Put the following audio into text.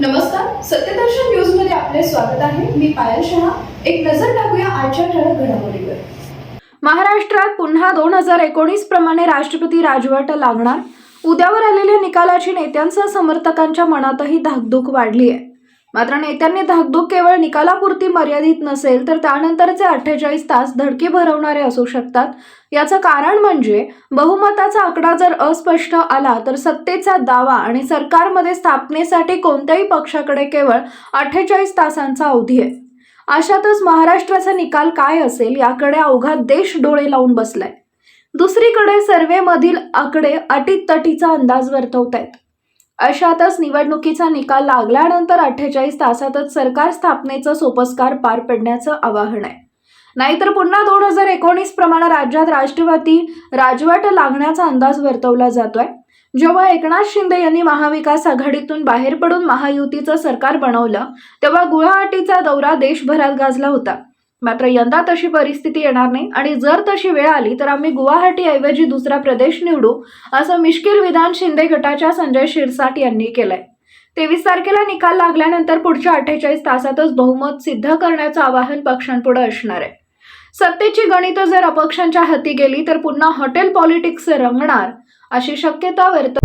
नमस्कार सत्यदर्शन न्यूजमध्ये आपले स्वागत आहे. मी पायल शहा. एक नजर टाकूया आजच्या ठळक घडामोडीवर. महाराष्ट्रात पुन्हा दोन हजार एकोणीस प्रमाणे राष्ट्रपती राजवट लागणार. उद्यावर आलेल्या निकालाची नेत्यांसह समर्थकांच्या मनातही धाकधूक वाढली आहे मात्र नेत्यांनी धाकधूक केवळ निकालापुरती मर्यादित नसेल तर त्यानंतरचे अठ्ठेचाळीस तास धडकी भरवणारे असू शकतात. याचं कारण म्हणजे बहुमताचा आकडा जर अस्पष्ट आला तर सत्तेचा दावा आणि सरकारमध्ये स्थापनेसाठी कोणत्याही पक्षाकडे केवळ अठ्ठेचाळीस तासांचा अवधी आहे. अशातच महाराष्ट्राचा निकाल काय असेल याकडे अवघा देश डोळे लावून बसलाय. दुसरीकडे सर्वेमधील आकडे अटीतटीचा अंदाज वर्तवत आहेत अशातच निवडणुकीचा निकाल लागल्यानंतर अठ्ठेचाळीस तासातच सरकार स्थापनेचं सोपस्कार पार पडण्याचं आवाहन आहे. नाहीतर पुन्हा दोन हजार एकोणीस प्रमाणे राज्यात राष्ट्रवादी राजवट लागण्याचा अंदाज वर्तवला जातोय. जेव्हा एकनाथ शिंदे यांनी महाविकास आघाडीतून बाहेर पडून महायुतीचं सरकार बनवलं तेव्हा गुवाहाटीचा दौरा देशभरात गाजला होता. मात्र यंदा तशी परिस्थिती येणार नाही. आणि जर तशी वेळ आली तर आम्ही गुवाहाटी ऐवजी दुसरा प्रदेश निवडू असं मिश्किल विधान शिंदे गटाच्या संजय शिरसाट यांनी केलंय. तेवीस तारखेला निकाल लागल्यानंतर पुढच्या अठ्ठेचाळीस तासातच बहुमत सिद्ध करण्याचं आवाहन पक्षांपुढे असणार आहे. सत्तेची गणितं जर अपक्षांच्या हाती गेली तर पुन्हा हॉटेल पॉलिटिक्स रंगणार अशी शक्यता वर्त